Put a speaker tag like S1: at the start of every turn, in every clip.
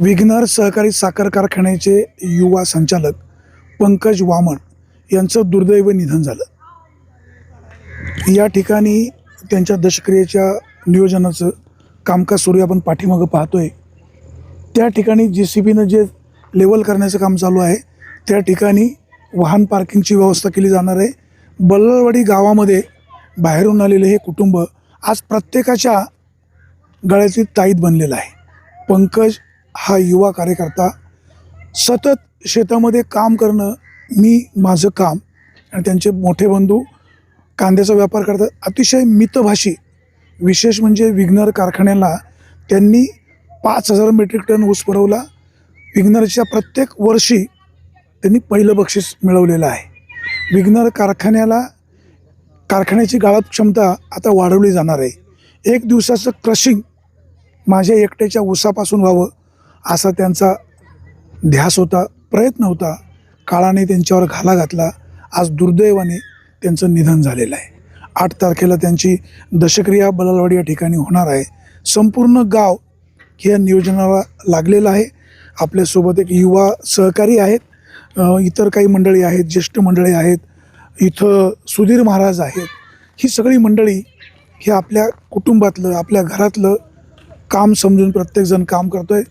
S1: विघ्नर सहकारी साखर कारखान्याचे युवा संचालक पंकज वामन यांचं दुर्दैव निधन झालं. या ठिकाणी त्यांच्या दशक्रियेच्या नियोजनाचं कामकाज सुरू आपण पाठीमागं पाहतोय. त्या ठिकाणी जे सी बीनं जे लेवल करण्याचं काम चालू आहे त्या ठिकाणी वाहन पार्किंगची व्यवस्था केली जाणार आहे. बल्लळवाडी गावामध्ये बाहेरून आलेले हे कुटुंब आज प्रत्येकाच्या गळ्याची ताईत बनलेलं आहे. पंकज हा युवा कार्यकर्ता सतत शेतामध्ये काम करणं मी माझं काम आणि त्यांचे मोठे बंधू कांद्याचा व्यापार करतात. अतिशय मितभाषी विशेष म्हणजे विघ्नर कारखान्याला त्यांनी पाच हजार मेट्रिक टन ऊस पुरवला. विघ्नरच्या प्रत्येक वर्षी त्यांनी पहिलं बक्षीस मिळवलेलं आहे. विघ्नर कारखान्याला कारखान्याची गाळप क्षमता आता वाढवली जाणार आहे. एक दिवसाचं क्रशिंग माझ्या एकट्याच्या ऊसापासून व्हावं असा त्यांचा ध्यास होता प्रयत्न होता. काळाने त्यांच्यावर घाला घातला. आज दुर्दैवाने त्यांचं निधन झालेलं आहे. आठ तारखेला त्यांची दशक्रिया बलालवाडी या ठिकाणी होणार आहे. संपूर्ण गाव या नियोजनाला लागलेलं आहे. आपल्यासोबत एक युवा सहकारी आहेत. इतर काही मंडळी आहेत ज्येष्ठ मंडळी आहेत. इथं सुधीर महाराज आहेत. ही सगळी मंडळी हे आपल्या कुटुंबातलं आपल्या घरातलं काम समजून प्रत्येकजण काम करतो आहे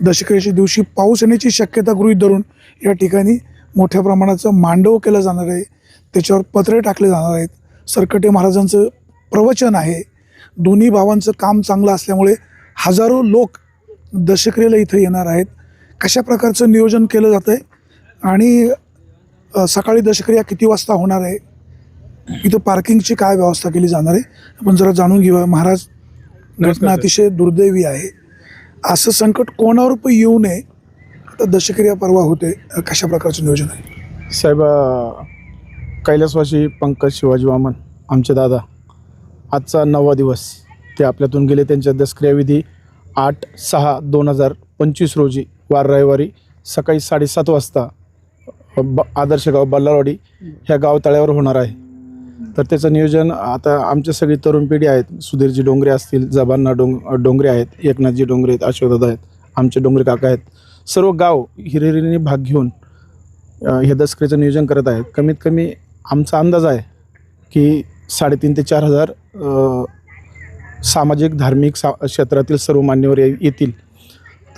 S1: दशक्रियेच्या दिवशी पाऊस येण्याची शक्यता गृहीत धरून या ठिकाणी मोठ्या प्रमाणाचं मांडव केलं जाणार आहे. त्याच्यावर पत्रे टाकले जाणार आहेत. सरकटे महाराजांचं प्रवचन आहे. दोन्ही भावांचं काम चांगलं असल्यामुळे हजारो लोक दशक्रियेला इथं येणार आहेत. कशा प्रकारचं नियोजन केलं जातं आहे आणि सकाळी दशक्रिया किती वाजता होणार आहे? इथं पार्किंगची काय व्यवस्था केली जाणार आहे? आपण जरा जाणून घेऊया. महाराज घटना अतिशय दुर्दैवी आहे. असं संकट कोणावर पण येऊ नये. आता दशक्रिया परवा होते. कशा प्रकारचं नियोजन आहे?
S2: साहेब कैलासवाशी कैलासवासी पंकज शिवाजी वामन आमचे दादा. आजचा नववा दिवस. ते आपल्यातून गेले. त्यांच्या दसक्रियाविधी आठ सहा दोन हजार पंचवीस रोजी वार रविवारी सकाळी साडेसात वाजता ब आदर्श गाव बल्लारवाडी ह्या गाव तळ्यावर होणार आहे. तर त्याचं नियोजन आता आमचे सगळी तरुण पिढी आहेत. सुधीरजी डोंगरे असतील जबांना डोंग डोंगरे आहेत एकनाथजी डोंगरे आहेत अशोकदादा आहेत आमचे डोंगरे काका आहेत. सर्व गाव हिरिरीने भाग घेऊन हे दसकरीचं नियोजन करत आहेत. कमीत कमी आमचा अंदाज आहे की साडेतीन ते चार हजार सामाजिक धार्मिक सा क्षेत्रातील सर्व मान्यवर ये- येतील.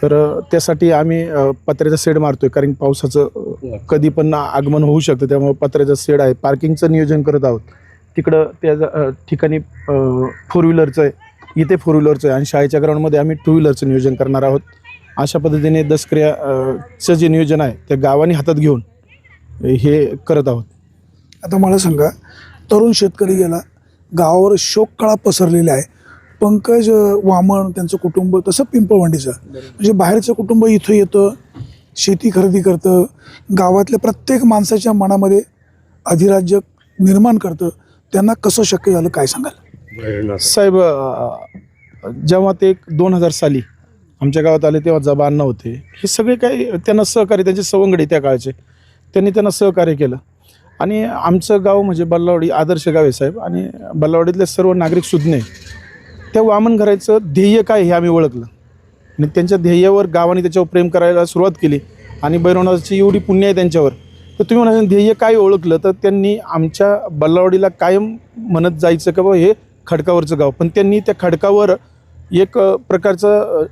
S2: तर त्यासाठी आम्ही पत्र्याचा शेड मारतो आहे कारण पावसाचं कधी पण आगमन होऊ शकतं त्यामुळे पत्र्याचा शेड आहे. पार्किंगचं नियोजन करत आहोत. तिकडं त्या ठिकाणी फोर व्हीलरचं आहे. इथे फोर व्हीलरचं आहे आणि शाळेच्या ग्राउंडमध्ये आम्ही टू व्हीलरचं नियोजन करणार आहोत. अशा पद्धतीने दसक्रिया अ, चं जे नियोजन आहे ते गावाने हातात घेऊन हे करत आहोत.
S1: आता मला सांगा तरुण शेतकरी गेला गावावर शोककळा पसरलेला आहे. पंकज वामन त्यांचं कुटुंब तसं पिंपळवंडीचं. म्हणजे बाहेरचं कुटुंब इथं येतं शेती खरेदी करतं गावातल्या प्रत्येक माणसाच्या मनामध्ये अधिराज्य निर्माण करतं. त्यांना कसं शक्य झालं काय सांगाल?
S2: साहेब जेव्हा ते दोन हजार साली आमच्या गावात आले तेव्हा जबान होते. हे सगळे काही त्यांना सहकार्य त्यांचे सवंगडी त्या काळचे. त्यांनी त्यांना सहकार्य केलं. आणि आमचं गाव म्हणजे बल्लावाडी आदर्श गाव आहे साहेब. आणि बल्लावाडीतले सर्व नागरिक सुज्ञे त्या वामन घराचं ध्येय काय हे आम्ही ओळखलं. आणि त्यांच्या ध्येयावर गावाने त्याच्यावर प्रेम करायला सुरुवात केली. आणि भैरवनाथाची एवढी पुण्य आहे त्यांच्यावर. तर तुम्ही म्हणाल ध्येय काय ओळखलं? तर त्यांनी आमच्या बल्लावाडीला कायम म्हणत जायचं का बाबा हे खडकावरचं गाव. पण त्यांनी त्या खडकावर एक प्रकारचं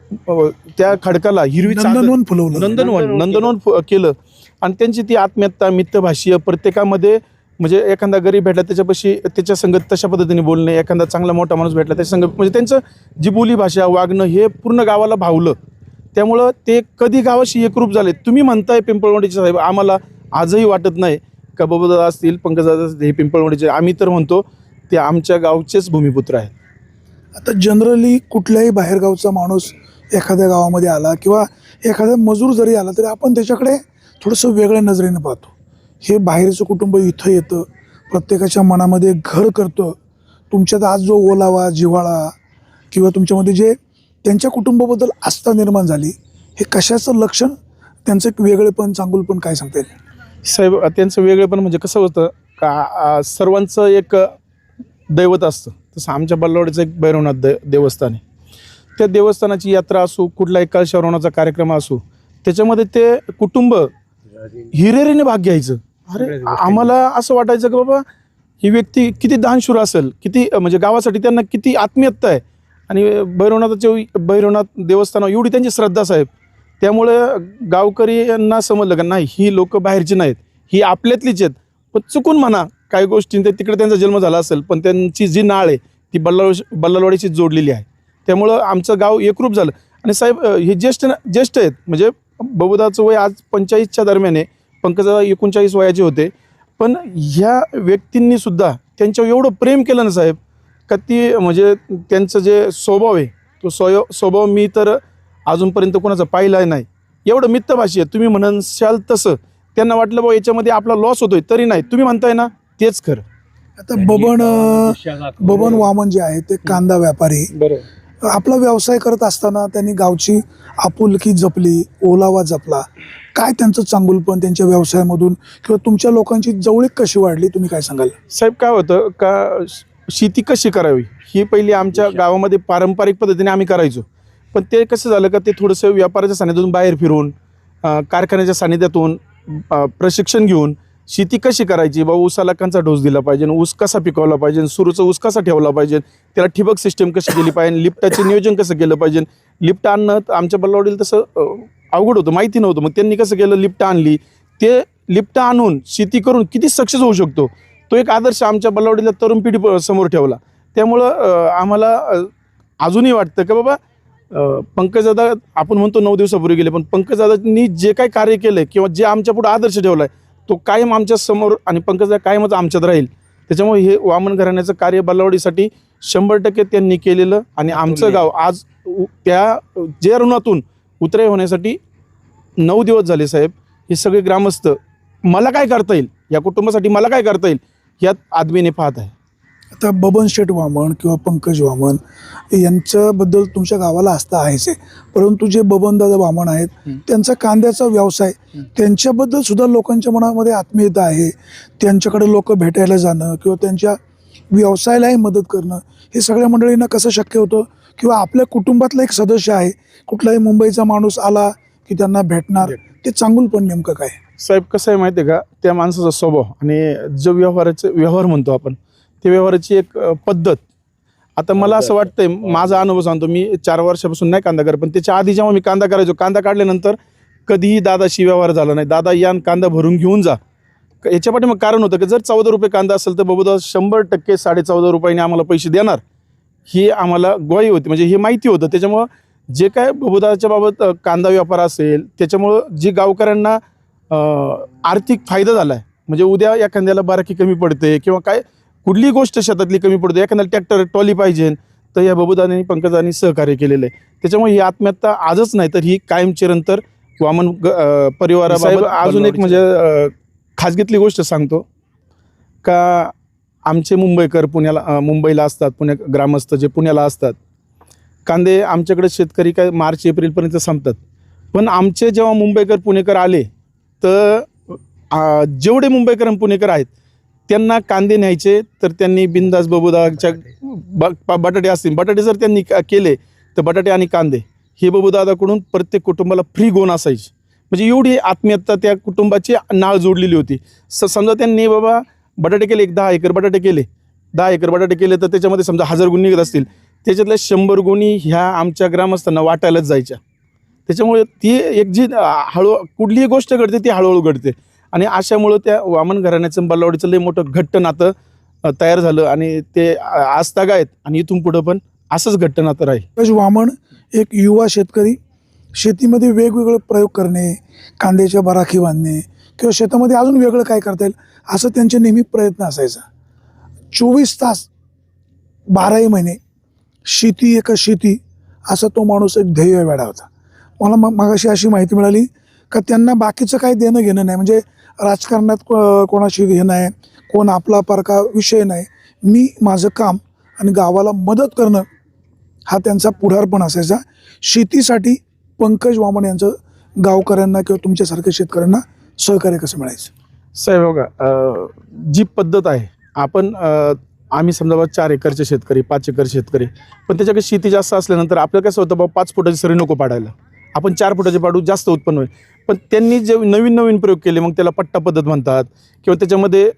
S2: त्या खडकाला हिरवी
S1: नंदनवन फुलवलं.
S2: नंदनवन नंदनवन फ- केलं. आणि त्यांची ती आत्मीयता मितभाषीय प्रत्येकामध्ये म्हणजे एखादा गरीब भेटला त्याच्यापाशी त्याच्या संगत तशा पद्धतीने बोलणे एखादा चांगला मोठा माणूस भेटला त्याच्या संगत म्हणजे त्यांचं जी बोलीभाषा वागणं हे पूर्ण गावाला भावलं. त्यामुळं ते कधी गावाशी एकरूप झाले? तुम्ही म्हणताय पिंपळवंडीचे साहेब आम्हाला आजही वाटत नाही. का असतील पंकजदादा असतील हे पिंपळवंडीचे आम्ही तर म्हणतो ते आमच्या गावचेच भूमिपुत्र आहेत.
S1: आता जनरली कुठल्याही बाहेरगावचा माणूस एखाद्या गावामध्ये आला किंवा एखादा मजूर जरी आला तरी आपण त्याच्याकडे थोडंसं वेगळ्या नजरेनं पाहतो. हे बाहेरचं कुटुंब इथं येतं प्रत्येकाच्या मनामध्ये घर करतं. तुमच्यात आज जो ओलावा जिव्हाळा किंवा तुमच्यामध्ये जे त्यांच्या कुटुंबाबद्दल आस्था निर्माण झाली हे कशाचं लक्षण? त्यांचं एक वेगळेपण चांगुलपण काय सांगता येईल?
S2: साहेब त्यांचं वेगळेपण म्हणजे कसं होतं का सर्वांचं एक दैवत असतं. तसं आमच्या बल्लावाडीचं एक भैरवनाथ दे देवस्थान आहे. त्या देवस्थानाची यात्रा असो एका शरोणाचा कार्यक्रम असो त्याच्यामध्ये ते कुटुंब हिरेरीने भाग घ्यायचं. अरे आम्हाला असं वाटायचं की बाबा ही व्यक्ती किती दानशूर असेल किती म्हणजे गावासाठी त्यांना किती आत्मीयता आहे. आणि भैरवनाथाच्या भैरवनाथ देवस्थानावर एवढी त्यांची श्रद्धा साहेब. त्यामुळे गावकरी यांना समजलं का नाही ही लोक बाहेरची नाहीत ही आपल्यातलीच आहेत. पण चुकून म्हणा काही गोष्टी ते तिकडे त्यांचा जन्म झाला असेल पण त्यांची जी नाळ आहे ती बल्लाळ बल्लालवाडीची जोडलेली आहे. त्यामुळं आमचं गाव एकरूप झालं. आणि साहेब हे ज्येष्ठ ज्येष्ठ आहेत म्हणजे बबुदाचं वय आज पंचेचाळीसच्या दरम्यान आहे. पंकजा एकोणचाळीस वयाचे होते. पण ह्या व्यक्तींनी सुद्धा त्यांच्यावर एवढं प्रेम केलं ना साहेब का ती म्हणजे त्यांचं जे स्वभाव आहे तो स्वय स्वभाव मी तर अजूनपर्यंत कोणाचा पाहिला नाही. एवढं मित्तभाषी आहे. तुम्ही म्हणशाल तसं. त्यांना वाटलं बाबा याच्यामध्ये आपला लॉस होतोय तरी नाही. तुम्ही म्हणताय ना तेच खरं.
S1: आता बबन बबन वामन जे आहे ते कांदा व्यापारी.
S2: बरोबर
S1: आपला व्यवसाय करत असताना त्यांनी गावची आपुलकी जपली ओलावा जपला. काय त्यांचं चांगुलपण त्यांच्या व्यवसायामधून किंवा तुमच्या लोकांची जवळीक कशी वाढली तुम्ही काय सांगाल?
S2: साहेब काय होतं का शेती कशी करावी? ही पहिली आमच्या गावामध्ये पारंपरिक पद्धतीने आम्ही करायचो. पण ते कसं झालं का ते थोडंसं व्यापाराच्या सानिध्यातून बाहेर फिरून कारखान्याच्या सानिध्यातून प्रशिक्षण घेऊन शेती कशी करायची? बाबा ऊसाला कंचा डोस दिला पाहिजे ऊस कसा पिकवला पाहिजे सुरूचा ऊस कसा ठेवला पाहिजे? त्याला ठिबक सिस्टम कशी केली पाहिजे लिफ्टाचे नियोजन कसं केलं पाहिजे? लिफ्ट आणणं तर आमच्या बल्लावडीला तसं अवघड होतं माहिती नव्हतं. मग त्यांनी कसं केलं? लिफ्ट आणली. ते लिफ्ट आणून शेती करून किती सक्सेस होऊ शकतो? तो एक आदर्श आमच्या बल्लावडीला तरुण पिढी समोर ठेवला. त्यामुळं आम्हाला अजूनही वाटतं की बाबा अं, पंकजदादा आपण म्हणतो नऊ दिवसापूर्वी गेले पण पंकजदादांनी जे काही कार्य केलं किंवा जे आमच्या पुढे आदर्श ठेवला आहे तो कायम आमच्यासमोर आणि पंकजदा कायमच आमच्यात राहील. त्याच्यामुळे हे वामन घराण्याचं कार्य बल्लावडीसाठी शंभर टक्के त्यांनी केलेलं आणि आमचं गाव आज उ- त्या जे ऋणातून उतरे होण्यासाठी नऊ दिवस झाले साहेब. हे सगळे ग्रामस्थ मला काय करता येईल? या कुटुंबासाठी मला काय करता येईल? यात आदमीने पाहत आहे.
S1: आता बबन शेठ वामन किंवा पंकज वामन यांच्याबद्दल तुमच्या गावाला आस्था आहेच आहे. परंतु जे बबनदादा वामन आहेत. त्यांचा कांद्याचा व्यवसाय. त्यांच्याबद्दल सुद्धा लोकांच्या मनामध्ये आत्मीयता आहे. त्यांच्याकडे लोक भेटायला जाणं किंवा त्यांच्या व्यवसायालाही मदत करणं हे सगळ्या मंडळींना कसं शक्य होतं? किंवा आपल्या कुटुंबातला एक सदस्य आहे कुठलाही मुंबईचा माणूस आला की त्यांना भेटणार ते चांगूल पण नेमकं काय?
S2: साहेब कसं आहे माहिती आहे का? त्या माणसाचा स्वभाव आणि जो व्यवहाराचे व्यवहार म्हणतो आपण ते व्यवहाराची एक अ, पद्धत. आता मला असं वाटतंय माझा अनुभव सांगतो मी चार वर्षापासून नाही कांदा करत पण त्याच्या आधी जेव्हा मी कांदा करायचो कांदा काढल्यानंतर कधीही दादाशी व्यवहार झाला नाही. दादा या आणि कांदा भरून घेऊन जा. क- याच्या पाठी मग कारण होतं की जर चौदा रुपये कांदा असेल तर बाबूदा शंभर टक्के साडे चौदा रुपयाने आम्हाला पैसे देणार. ही आम्हाला ग्वाही होती. म्हणजे हे माहिती होतं. त्याच्यामुळं जे काय बबुदाच्या बाबत अ, कांदा व्यापार असेल त्याच्यामुळं जी गावकऱ्यांना अ, आर्थिक फायदा झाला आहे म्हणजे उद्या एखाद्याला बाराकी कमी पडते किंवा काय कुठलीही गोष्ट शेतातली कमी पडते एखाद्याला ट्रॅक्टर ट्रॉली पाहिजे. तर या बबुदाने पंकजांनी सहकार्य केलेलं आहे. त्याच्यामुळे ही आत्मीयता आजच नाही तर ही कायम चिरंतर वामन परिवाराबाबत अजून एक म्हणजे खाजगीतली गोष्ट सांगतो. का आमचे मुंबईकर पुण्याला मुंबईला असतात पुण्या ग्रामस्थ जे पुण्याला असतात. कांदे आमच्याकडे शेतकरी काय मार्च एप्रिलपर्यंत संपतात. पण आमचे जेव्हा मुंबईकर पुणेकर आले तर जेवढे मुंबईकर आणि पुणेकर आहेत त्यांना कांदे न्यायचे तर त्यांनी बिंदास बबुदाच्या ब- बटाटे असतील. बटाटे जर त्यांनी केले तर बटाटे आणि कांदे. हे बबुदादाकडून प्रत्येक कुटुंबाला फ्री गोण असायची. म्हणजे एवढी आत्मीयता त्या कुटुंबाची नाळ जोडलेली होती. स समजा त्यांनी बाबा बटाटे केले एक दहा एकर बटाटे केले. दहा एकर बटाटे केले तर त्याच्यामध्ये समजा हजार गुण निघत असतील. त्याच्यातल्या शंभर गुणी ह्या आमच्या ग्रामस्थांना वाटायलाच जायच्या. त्याच्यामुळे ती एक जी हळू कुठलीही गोष्ट घडते ती हळूहळू घडते. आणि अशामुळं त्या वामन घराण्याचं बल्लावडीचं लई मोठं घट्ट नातं तयार झालं आणि ते आजताग आहेत आणि इथून पुढं पण असंच घट्ट नातं राहील.
S1: वामन एक युवा शेतकरी शेतीमध्ये वेगवेगळे प्रयोग करणे कांद्याच्या बराखी बांधणे किंवा शेतामध्ये अजून वेगळं काय करता येईल असं त्यांचे नेहमी प्रयत्न असायचा. चोवीस तास बाराही महिने शेती एका शेती असा तो माणूस एक ध्येय वेडा होता. मला मग मागाशी अशी माहिती मिळाली का त्यांना बाकीचं काही देणं घेणं नाही. म्हणजे राजकारणात को- कोणाशी हे नाही कोण आपला परका विषय नाही. मी माझं काम आणि गावाला मदत करणं हा त्यांचा पुढारपण असायचा. शेतीसाठी पंकज वामन यांचं गावकऱ्यांना किंवा तुमच्यासारख्या शेतकऱ्यांना सहकार्य कसं मिळायचं?
S2: साहेब बघा जी पद्धत आहे आपण आम्ही समजा बा चार एकरचे शेतकरी पाच एकर शेतकरी पण त्याच्याकडे शेती जास्त असल्यानंतर आपलं कसं होतं बाबा पाच फुटाची सरी नको पाडायला. आपण चार फुटाचे पाडू जास्त उत्पन्न होईल. पण त्यांनी जे नवीन नवीन प्रयोग केले मग त्याला पट्टा पद्धत म्हणतात. किंवा त्याच्यामध्ये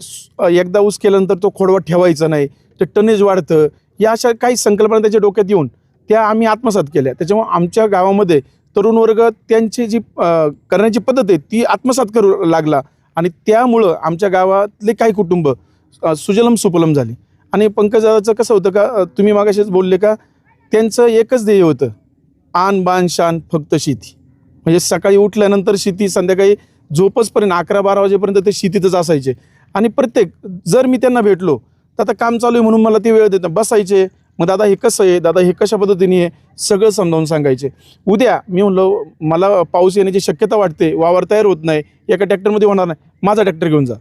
S2: एकदा ऊस केल्यानंतर तो खोडवा ठेवायचा नाही ते टनेज वाढतं. या अशा काही संकल्पना त्याच्या डोक्यात येऊन त्या आम्ही आत्मसात केल्या. त्याच्यामुळे आमच्या गावामध्ये तरुण वर्ग त्यांची जी करण्याची पद्धत आहे ती आत्मसात करू लागला. आणि त्यामुळं आमच्या गावातले काही कुटुंब सुजलम सुपलम झाली. आणि पंकजाचं कसं होतं का तुम्ही मागाशीच बोलले का त्यांचं एकच ध्येय होतं आन बान शान फक्त शेती. म्हणजे सकाळी उठल्यानंतर शेती संध्याकाळी झोपचपर्यंत अकरा बारा वाजेपर्यंत ते शेतीतच असायचे. आणि प्रत्येक जर मी त्यांना भेटलो तर आता काम चालू आहे म्हणून मला ते वेळ देत बसायचे. मग दादा हे कसं आहे? दादा हे कशा पद्धतीने आहे? सगळं समजावून सांगायचे. उद्या मी म्हणलो मला पाऊस येण्याची शक्यता वाटते. वावर तयार होत नाही. एका ट्रॅक्टरमध्ये होणार नाही. माझा ट्रॅक्टर घेऊन जा.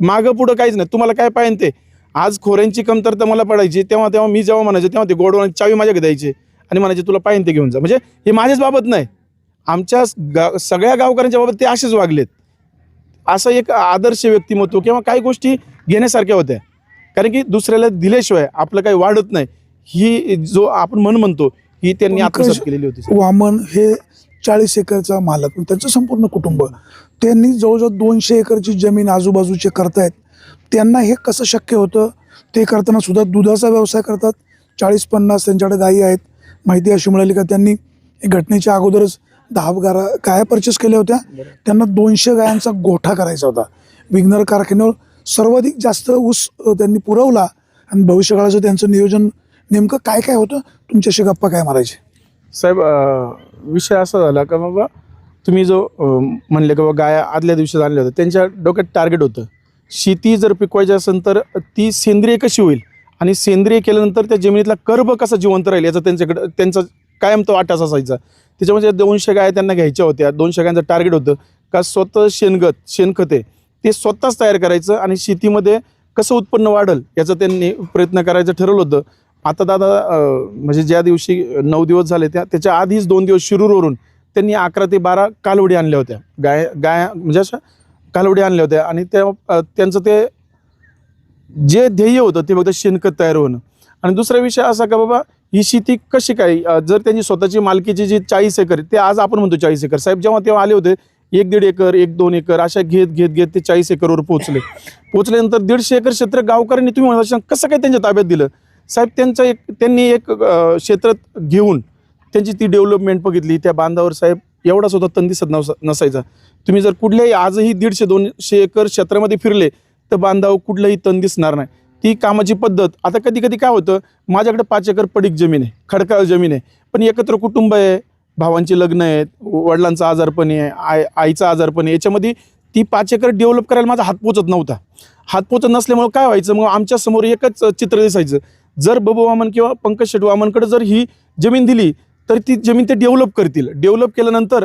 S2: मागं पुढं काहीच नाही. तुम्हाला काय पाहिजे ते? आज खोऱ्यांची कमतरता मला पडायची. तेव्हा तेव्हा मी जेव्हा म्हणायचे तेव्हा ते गोडवान चावी माझ्याकडे द्यायचे. आणि म्हणायचे तुला पाहिजे ते घेऊन जा. म्हणजे हे माझ्याच बाबत नाही. आमच्या गा सगळ्या गावकऱ्यांच्या बाबत ते असेच वागलेत. असं एक आदर्श व्यक्तिमत्व किंवा काही गोष्टी घेण्यासारख्या होत्या. कारण की दुसऱ्याला दिल्याशिवाय आपलं काही वाढत नाही. ही जो आपण म्हण म्हणतो ही त्यांनी आत्मसात केलेली होती.
S1: वामन हे चाळीस एकरचा मालक त्यांचं संपूर्ण कुटुंब. त्यांनी जवळजवळ दोनशे एकरची जमीन आजूबाजूचे करतायत. त्यांना हे कसं शक्य होतं? ते करताना सुद्धा दुधाचा व्यवसाय करतात. चाळीस पन्नास त्यांच्याकडे गायी आहेत. माहिती अशी मिळाली का त्यांनी? घटनेच्या अगोदरच दहा गारा गाया परचेस केल्या होत्या. त्यांना दोनशे गायांचा गोठा करायचा होता. विग्नर कारखान्यावर सर्वाधिक जास्त ऊस त्यांनी पुरवला आणि भविष्यकाळाचं त्यांचं नियोजन नेमकं काय काय होतं तुमच्याशी गप्पा काय मारायचे?
S2: साहेब विषय असा झाला का बाबा तुम्ही जो म्हणले का बाबा गाया आदल्या दिवशी आणल्या होत्या त्यांच्या डोक्यात टार्गेट होतं. शेती जर पिकवायची असेल तर ती सेंद्रिय कशी होईल? आणि सेंद्रिय केल्यानंतर त्या जमिनीतला कर्ब कसा जिवंत राहील याचा त्यांच्याकडं त्यांचा कायम तो आटाच असायचा. त्याच्यामध्ये दोनशे गाय त्यांना घ्यायच्या होत्या. दोनशे गायांचं टार्गेट होतं. का स्वतः शेणगत शेणखत आहे ते स्वतःच तयार करायचं आणि शेतीमध्ये कसं उत्पन्न वाढल याचा त्यांनी प्रयत्न करायचं ठरवलं होतं. आता दादा म्हणजे ज्या दिवशी नऊ दिवस झाले त्या त्याच्या आधीच दोन दिवस शिरूरवरून त्यांनी अकरा ते बारा कालवडी आणल्या होत्या. गाय गाय म्हणजे अशा कालवडी आणल्या होत्या आणि त्या त्यांचं ते जे ध्येय होतं ते फक्त शेणखत तयार होणं. आणि दुसरा विषय असा का बाबा ही शेती कशी काय? जर त्यांची स्वतःची मालकीची जी चाळीस एकर ते आज आपण म्हणतो चाळीस एकर. साहेब जेव्हा तेव्हा आले होते एक दीड एकर एक दोन एकर अशा घेत घेत घेत ते चाळीस एकरवर पोहोचले. पोहोचल्यानंतर दीडशे एकर क्षेत्र गावकऱ्यांनी तुम्ही म्हणता कसं काय त्यांच्या ताब्यात दिलं? साहेब त्यांचं एक त्यांनी एक क्षेत्र घेऊन त्यांची ती डेव्हलपमेंट बघितली. त्या बांधावर साहेब एवढा सुद्धा तण दिसत नसायचा. तुम्ही जर कुठल्याही आजही दीडशे दोनशे एकर क्षेत्रामध्ये फिरले तर बांधावर कुठलंही तण दिसणार नाही. ती कामाची पद्धत. आता कधी कधी काय होतं माझ्याकडे पाच एकर पडीक जमीन आहे खडकाळ जमीन आहे. पण एकत्र कुटुंब आहे भावांची लग्न आहेत वडिलांचं आजारपण आहे आय आईचं आजारपण आहे. याच्यामध्ये ती पाच एकर डेव्हलप करायला माझा हात पोचत नव्हता. हात पोचत नसल्यामुळे काय व्हायचं मग आमच्यासमोर एकच चित्र दिसायचं. जर बबू वामन किंवा पंकज शेट वामनकडे जर ही जमीन दिली तर ती जमीन ते डेव्हलप करतील. डेव्हलप केल्यानंतर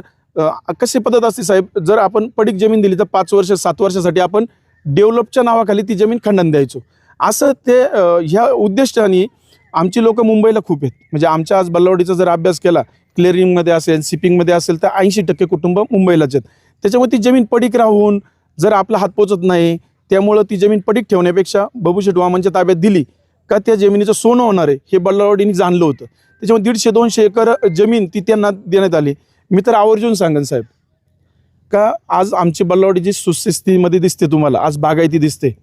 S2: कशी पद्धत असते साहेब जर आपण पडीक जमीन दिली तर पाच वर्ष सात वर्षासाठी आपण डेव्हलपच्या नावाखाली ती जमीन खंडन द्यायचो. असं ते ह्या उद्दिष्टाने आमची लोक मुंबईला खूप आहेत. म्हणजे आमच्या आज बल्लावडीचा जर अभ्यास केला क्लिअरिंगमध्ये असेल सिपिंगमध्ये असेल तर ऐंशी टक्के कुटुंब मुंबईलाच आहेत. त्याच्यामुळे ती जमीन पडीक राहून जर आपला हात पोचत नाही त्यामुळं ती जमीन पडीक ठेवण्यापेक्षा बबूशेठ वामनच्या ताब्यात दिली का त्या जमिनीचं सोनं होणार आहे हे बल्लावडीने जाणलं होतं. त्याच्यामुळे दीडशे दोनशे एकर जमीन ती त्यांना देण्यात आली. मी तर आवर्जून सांगेन साहेब का आज आमची बल्लावडी जी सुस्थितीमध्ये दिसते तुम्हाला आज बागायती दिसते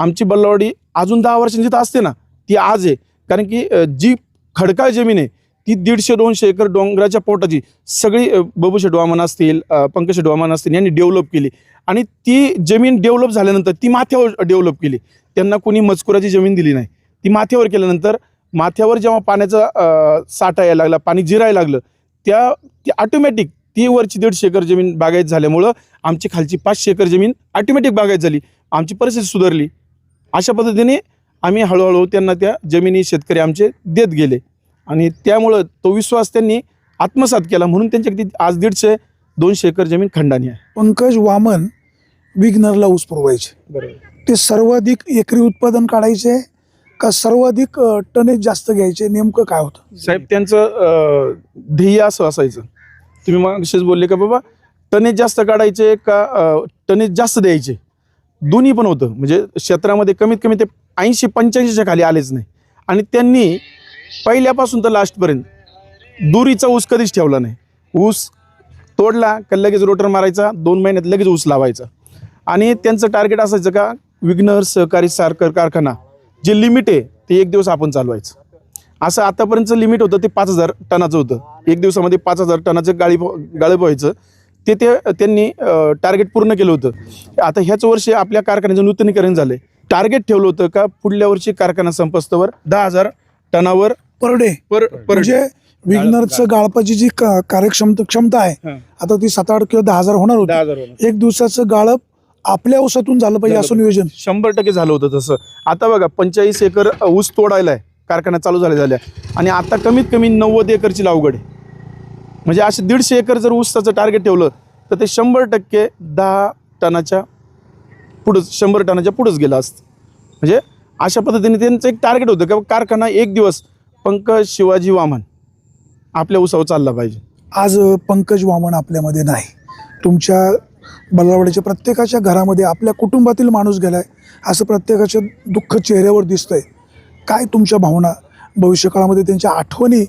S2: आमची बल्लावडी अजून दहा वर्षांची तर असते ना ती आज आहे. कारण की जी खडकाळ जमीन आहे ती दीडशे दोनशे एकर डोंगराच्या पोटाची सगळी अ, बबूशेठ असतील पंकज वामन असतील यांनी डेव्हलप केली. आणि ती जमीन डेव्हलप झाल्यानंतर ती माथ्यावर डेव्हलप केली. त्यांना कोणी मजकुराची जमीन दिली नाही. ती माथ्यावर केल्यानंतर माथ्यावर जेव्हा पाण्याचा साठा यायला लागला पाणी जिरायला लागलं त्या ती ऑटोमॅटिक ती वरची दीडशे एकर जमीन बागायत झाल्यामुळं आमची खालची पाचशे एकर जमीन ऑटोमॅटिक बागायत झाली. आमची परिस्थिती सुधारली. अशा पद्धतीने आम्ही हळूहळू त्यांना त्या जमिनी शेतकरी आमचे देत गेले. आणि त्यामुळं तो विश्वास त्यांनी आत्मसात केला म्हणून त्यांच्याकडे आज दीडशे दोनशे एकर जमीन खंडानी आहे.
S1: पंकज वामन विग्नरला ऊस पुरवायचे.
S2: बरोबर.
S1: ते सर्वाधिक एकरी उत्पादन काढायचे का सर्वाधिक अ, टनेज जास्त घ्यायचे? नेमकं काय होतं?
S2: साहेब त्यांचं अं, ध्येय असं असायचं. तुम्ही मग बोलले का बाबा टनेज जास्त काढायचे का अं, टनेज जास्त द्यायचे? दोन्ही पण होतं. म्हणजे क्षेत्रामध्ये कमीत कमी ते ऐंशी पंच्याऐंशीच्या खाली आलेच नाही. आणि त्यांनी पहिल्यापासून तर लास्टपर्यंत दुरीचा ऊस कधीच ठेवला नाही. ऊस तोडला का लगेच रोटर मारायचा दोन महिन्यात लगेच ऊस लावायचा. आणि त्यांचं टार्गेट असायचं का विघ्नर सहकारी सारकर कारखाना जे लिमिट आहे ते एक दिवस आपण चालवायचं. असं आतापर्यंतचं लिमिट होतं ते पाच हजार टनाचं होतं. एक दिवसामध्ये पाच हजार टनाचं गाळी गाळप व्हायचं. ते ते त्यांनी टार्गेट पूर्ण केलं होतं. आता ह्याच वर्षी आपल्या कारखान्याचं नूतनीकरण झालं टार्गेट ठेवलं होतं का पुढल्या वर्षी कारखाना संपस्तवर दहा हजार टनावर
S1: पर डे
S2: पर पर
S1: म्हणजे विग्नरचं गाळपाची जी का- कार्यक्षमता क्षमता आहे
S2: हां.
S1: आता ती सात आठ किंवा दहा हजार होणार
S2: दहा
S1: होती. एक दिवसाचं गाळप आपल्या ऊसातून झालं पाहिजे असं नियोजन.
S2: शंभर टक्के झालं होतं तसं. आता बघा पंचेचाळीस एकर ऊस तोडायला आहे कारखाना चालू झाल्या झाल्या. आणि आता कमीत कमी नव्वद एकरची लागवड आहे. म्हणजे असे दीडशे एकर जर ऊसाचं टार्गेट ठेवलं तर ते शंभर टक्के दहा टनाच्या पुढंच शंभर टनाच्या पुढंच गेलं असतं. म्हणजे अशा पद्धतीने त्यांचं एक टार्गेट होतं का कारखाना एक दिवस पंकज शिवाजी वामन आपल्या ऊसावर चालला पाहिजे.
S1: आज पंकज वामन आपल्यामध्ये नाही. तुमच्या बल्लावाडीच्या प्रत्येकाच्या घरामध्ये आपल्या कुटुंबातील माणूस गेलाय असं प्रत्येकाच्या दुःख चेहऱ्यावर दिसतंय. काय तुमच्या भावना? भविष्यकाळामध्ये त्यांच्या आठवणी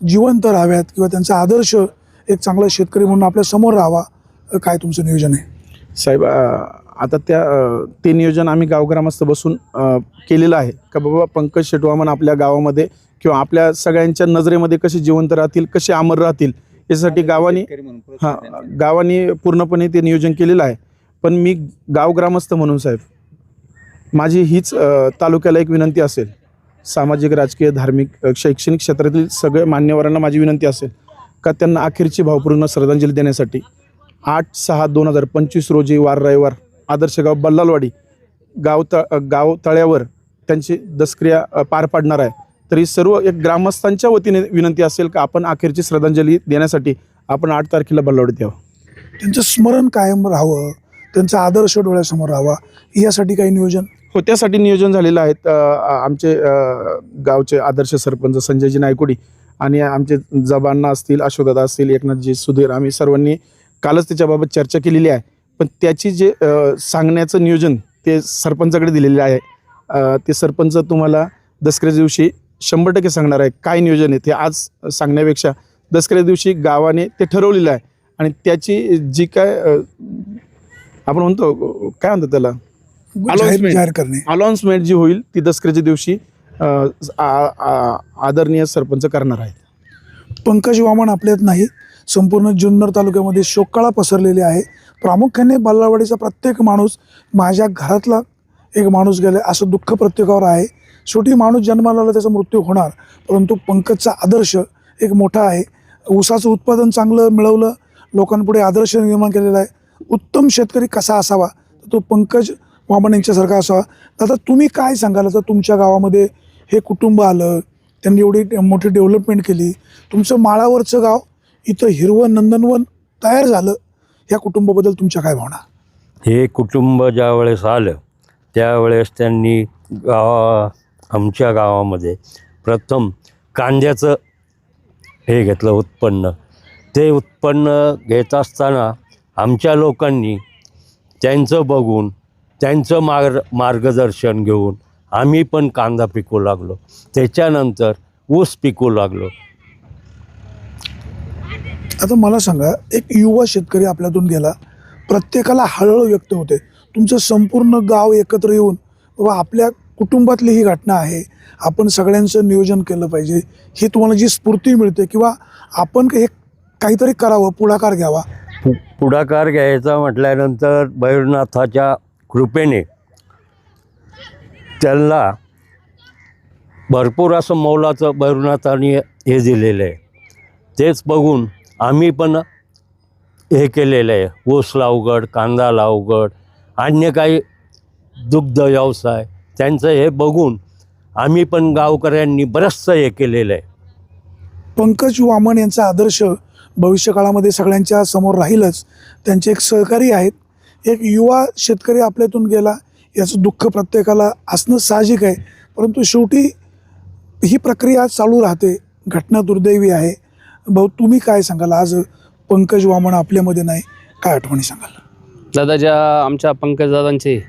S1: जिवंत राहाव्यात किंवा त्यांचा आदर्श एक चांगला शेतकरी म्हणून आपल्यासमोर राहावा काय तुमचं नियोजन आहे?
S2: साहेब आता त्या ते नियोजन आम्ही गावग्रामस्थ बसून केलेलं आहे. का बाबा पंकज शेटवामन आपल्या गावामध्ये किंवा आपल्या सगळ्यांच्या नजरेमध्ये कसे जिवंत राहतील कसे अमर राहतील यासाठी गावाने हां गावाने पूर्णपणे ते नियोजन केलेलं आहे. पण मी गावग्रामस्थ म्हणून साहेब माझी हीच तालुक्याला एक विनंती असेल. सामाजिक राजकीय धार्मिक शैक्षणिक क्षेत्रातील सगळ्या मान्यवरांना माझी विनंती असेल का त्यांना अखेरची भावपूर्ण श्रद्धांजली देण्यासाठी आठ सहा दोन हजार पंचवीस रोजी वार रविवार आदर्श गाव बल्लालवाडी गाव त गाव तळ्यावर त्यांची दसक्रिया पार पाडणार आहे. तरी सर्व एक ग्रामस्थांच्या वतीने विनंती असेल का आपण अखेरची श्रद्धांजली देण्यासाठी आपण आठ तारखेला बल्लावडीत यावं?
S1: त्यांचं स्मरण कायम राहावं त्यांचा आदर्श डोळ्यासमोर राहावा यासाठी काही नियोजन
S2: हो त्यासाठी नियोजन झालेलं आहे. आमचे गावचे आदर्श सरपंच संजयजी नायकोडी आणि आमचे जबांना असतील अशोकदादा असतील एकनाथजी सुधीर आम्ही सर्वांनी कालच त्याच्याबाबत चर्चा केलेली आहे. पण त्याची जे सांगण्याचं नियोजन ते सरपंचाकडे दिलेले आहे. ते सरपंच तुम्हाला दसऱ्या दिवशी शंभर टक्के सांगणार आहे काय नियोजन आहे ते आज सांगण्यापेक्षा दसऱ्या दिवशी गावाने ते ठरवलेलं आहे. आणि त्याची जी काय आपण म्हणतो काय म्हणतो त्याला?
S1: जाहीर करणे.
S2: अनाऊन्समेंट जी होईल ती दसऱ्याच्या दिवशी आदरणीय सरपंच करणार आहेत.
S1: पंकज वामन आपल्यात नाही संपूर्ण जुन्नर तालुक्यामध्ये शोककळा पसरलेली आहे. प्रामुख्याने बल्लावाडीचा प्रत्येक माणूस माझ्या घरातला एक माणूस गेला असं दुःख प्रत्येकावर आहे. शेवटी माणूस जन्माला आला त्याचा मृत्यू होणार. परंतु पंकजचा आदर्श एक मोठा आहे. ऊसाचं उत्पादन चांगलं मिळवलं लोकांपुढे आदर्श निर्माण केलेला आहे. उत्तम शेतकरी कसा असावा? तो पंकज वामन यांच्यासारखा असावा आता तुम्ही काय सांगाल? आता तुमच्या गावामध्ये हे कुटुंब आलं त्यांनी एवढी मोठी डेव्हलपमेंट केली. तुमचं माळावरचं गाव इथं हिरवं नंदनवन तयार झालं. या कुटुंबाबद्दल तुमच्या काय भावना?
S3: हे कुटुंब ज्यावेळेस आलं त्यावेळेस त्यांनी गावा आमच्या गावामध्ये प्रथम कांद्याचं हे घेतलं उत्पन्न. ते उत्पन्न घेत असताना आमच्या लोकांनी त्यांचं बघून त्यांचं मार्ग मार्गदर्शन घेऊन आम्ही पण कांदा पिकू लागलो. त्याच्यानंतर ऊस पिकू लागलो.
S1: आता मला सांगा एक युवा शेतकरी आपल्यातून गेला. प्रत्येकाला हळहळ व्यक्त होते. तुमचं संपूर्ण गाव एकत्र येऊन बाबा आपल्या कुटुंबातली ही घटना आहे. आपण सगळ्यांचं नियोजन केलं पाहिजे. ही तुम्हाला जी स्फूर्ती मिळते किंवा आपण हे काहीतरी करावं पुढाकार घ्यावा.
S3: पु पुढाकार घ्यायचा म्हटल्यानंतर भैरनाथाच्या कृपेने त्यांना भरपूर असं मौलाचं भैरनाथाने हे दिलेलं आहे. तेच बघून आम्ही पण हे केलेलं आहे. ऊस लावगड कांदा लावगड अन्य काही दुग्ध व्यवसाय त्यांचं हे बघून आम्ही पण गावकऱ्यांनी बरंचसं हे केलेलं आहे.
S1: पंकज वामन यांचा आदर्श भविष्यकाळामध्ये सगळ्यांच्या समोर राहीलच. त्यांचे एक सहकारी आहेत. एक युवा शेतकरी आपल्यातून गेला याचं दुःख प्रत्येकाला असणं साहजिक आहे. परंतु शेवटी ही प्रक्रिया चालू राहते. घटना दुर्दैवी आहे. भाऊ तुम्ही काय सांगाल? आज पंकज वामन आपल्यामध्ये नाही. काय आठवणी सांगाल?
S4: दादा ज्या आमच्या पंकजदादांचे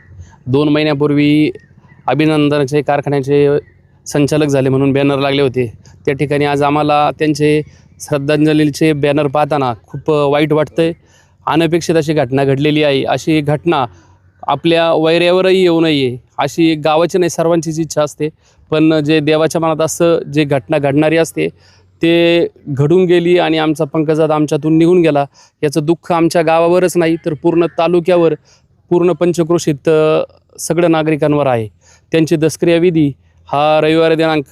S4: दोन महिन्यापूर्वी अभिनंदनाचे कारखान्याचे संचालक झाले म्हणून बॅनर लागले होते. त्या ठिकाणी आज आम्हाला त्यांचे श्रद्धांजलीचे बॅनर पाहताना खूप वाईट वाटतं आहे अनपेक्षित अशी घटना घडलेली आहे. अशी घटना आपल्या वैऱ्यावरही येऊ नये अशी गावाची नाही सर्वांचीच इच्छा असते. पण जे देवाच्या मनात असं जे घटना घडणारी असते ते घडून गेली आणि आमचा पंकजात आमच्यातून निघून गेला याचं दुःख आमच्या गावावरच नाही तर पूर्ण तालुक्यावर पूर्ण पंचक्रोशीत सगळ्या नागरिकांवर आहे. त्यांची दसक्रिया विधी हा रविवारी दिनांक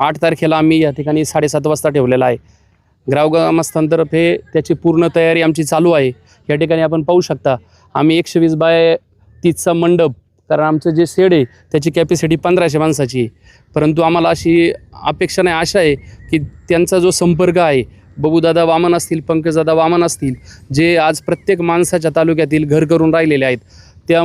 S4: आठ तारखेला आम्ही या ठिकाणी साडेसात वाजता ठेवलेला आहे. ग्रामस्थांतर्फे त्याची पूर्ण तयारी आमची चालू आहे. या ठिकाणी आपण पाहू शकता आम्ही एकशे वीस बाय तीसचा मंडप कारण आमचं जे शेड आहे त्याची कॅपॅसिटी पंधराशे माणसाची आहे. परंतु आम्हाला अशी अपेक्षा नाही आशा आहे की त्यांचा जो संपर्क आहे बबूदादा वामन असतील पंकजदादा वामन असतील जे आज प्रत्येक माणसाच्या तालुक्यातील घर करून राहिलेले आहेत त्या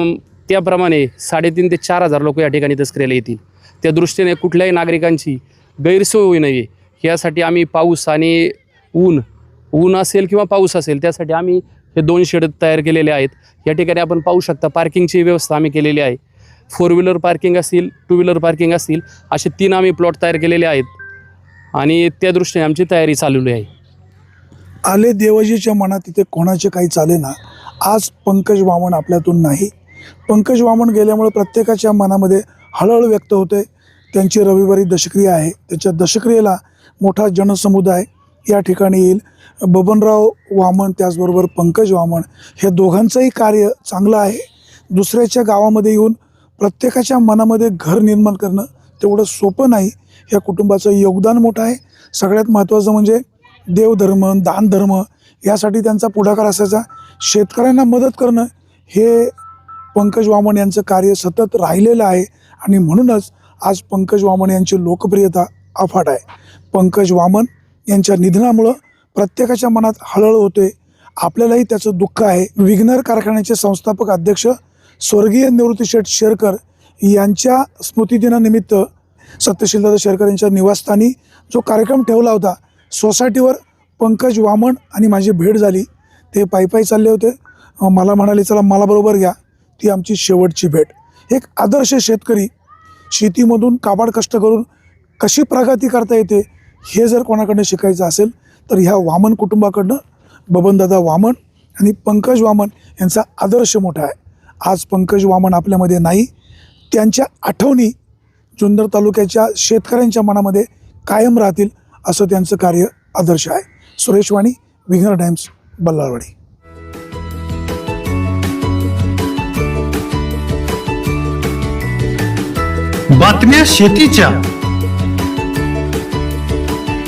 S4: त्याप्रमाणे साडेतीन ते चार हजार लोक या ठिकाणी तस्करीला येतील. त्या दृष्टीने कुठल्याही नागरिकांची गैरसोय होऊ नये. यासाठी आम्ही पाऊस आणि ऊन ऊन असेल किंवा पाऊस असेल त्यासाठी आम्ही हे दोन शेड तयार केलेले आहेत. या ठिकाणी आपण पाहू शकता पार्किंगची व्यवस्था आम्ही केलेली आहे. फोर व्हीलर पार्किंग असतील टू व्हीलर पार्किंग असतील असे तीन आम्ही प्लॉट तयार केलेले आहेत. आणि त्या दृष्टीने आमची तयारी चालवली आहे.
S1: आले देवजीच्या मनात तिथे कोणाचे काही चाले ना आज पंकज वामन आपल्यातून नाही. पंकज वामन गेल्यामुळे प्रत्येकाच्या मनामध्ये हळहळ व्यक्त होते. त्यांची रविवारी दशक्रिया आहे. त्याच्या दशक्रियेला मोठा जनसमुदाय या ठिकाणी येईल. बबनराव वामन त्याचबरोबर पंकज वामन हे दोघांचंही कार्य चांगलं आहे. दुसऱ्याच्या गावामध्ये येऊन प्रत्येकाच्या मनामध्ये घर निर्माण करणं तेवढं सोपं नाही. या कुटुंबाचं योगदान मोठं आहे. सगळ्यात महत्त्वाचं म्हणजे देवधर्म दानधर्म यासाठी त्यांचा पुढाकार असायचा. शेतकऱ्यांना मदत करणं हे पंकज वामन यांचं कार्य सतत राहिलेलं आहे आणि म्हणूनच आज पंकज वामन यांची लोकप्रियता अफाट आहे. पंकज वामन यांच्या निधनामुळं प्रत्येकाच्या मनात हळहळ होते आपल्यालाही त्याचं दुःख आहे. विघ्नर कारखान्याचे संस्थापक अध्यक्ष स्वर्गीय निवृत्ती शेठ शेरकर यांच्या स्मृतिदिनानिमित्त सत्यशीलदादा शेरकर यांच्या निवासस्थानी जो कार्यक्रम ठेवला होता सोसायटीवर पंकज वामन आणि माझी भेट झाली. ते पायी पायी चालले होते. मला म्हणाले चला मला बरोबर घ्या. ती आमची शेवटची भेट. एक आदर्श शेतकरी शेतीमधून काबाड कष्ट करून कशी प्रगती करता येते हे जर कोणाकडनं शिकायचं असेल तर ह्या वामन कुटुंबाकडनं बबनदादा वामन आणि पंकज वामन यांचा आदर्श मोठा आहे. आज पंकज वामन आपल्यामध्ये नाही. त्यांच्या आठवणी जुन्नर तालुक्याच्या शेतकऱ्यांच्या मनामध्ये कायम राहतील असं त्यांचं कार्य आदर्श आहे. सुरेश वाणी विघ्नर टाइम्स बल्लाळवाडी.
S5: बातम्या शेतीच्या.